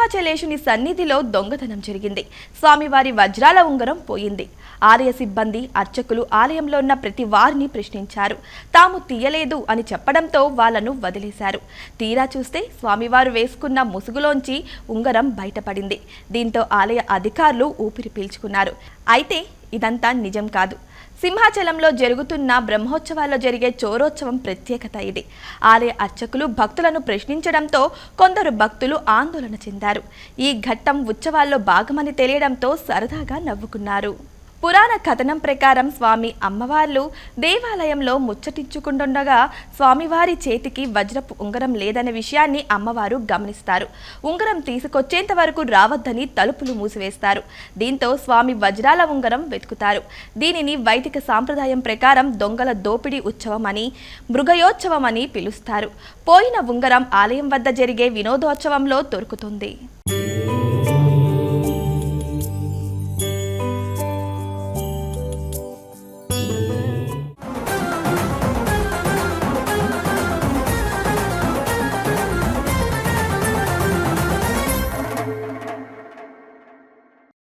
సింహాచలేశుని సన్నిధిలో దొంగతనం జరిగింది. స్వామివారి వజ్రాల ఉంగరం పోయింది. ఆలయ సిబ్బంది అర్చకులు ఆలయంలో ఉన్న ప్రతి వారిని ప్రశ్నించారు. తాము తీయలేదు అని చెప్పడంతో వాళ్ళను వదిలేశారు. తీరా చూస్తే స్వామివారు వేసుకున్న ముసుగులోంచి ఉంగరం బయటపడింది. దీంతో ఆలయ అధికారులు ఊపిరి పీల్చుకున్నారు. అయితే ఇదంతా నిజం కాదు. సింహాచలంలో జరుగుతున్న బ్రహ్మోత్సవాల్లో జరిగే చోరోత్సవం ప్రత్యేకత ఇది. ఆలయ అర్చకులు భక్తులను ప్రశ్నించడంతో కొందరు భక్తులు ఆందోళన చెందారు. ఈ ఘట్టం ఉత్సవాల్లో భాగమని తెలియడంతో సరదాగా నవ్వుకున్నారు. పురాణ కథనం ప్రకారం స్వామి అమ్మవార్లు దేవాలయంలో ముచ్చటించుకుంటుండగా స్వామివారి చేతికి వజ్రపు ఉంగరం లేదనే విషయాన్ని అమ్మవారు గమనిస్తారు. ఉంగరం తీసుకొచ్చేంత వరకు రావద్దని తలుపులు మూసివేస్తారు. దీంతో స్వామి వజ్రాల ఉంగరం వెతుకుతారు. దీనిని వైదిక సాంప్రదాయం ప్రకారం దొంగల దోపిడీ ఉత్సవం అని మృగయోత్సవం అని పిలుస్తారు. పోయిన ఉంగరం ఆలయం వద్ద జరిగే వినోదోత్సవంలో దొరుకుతుంది.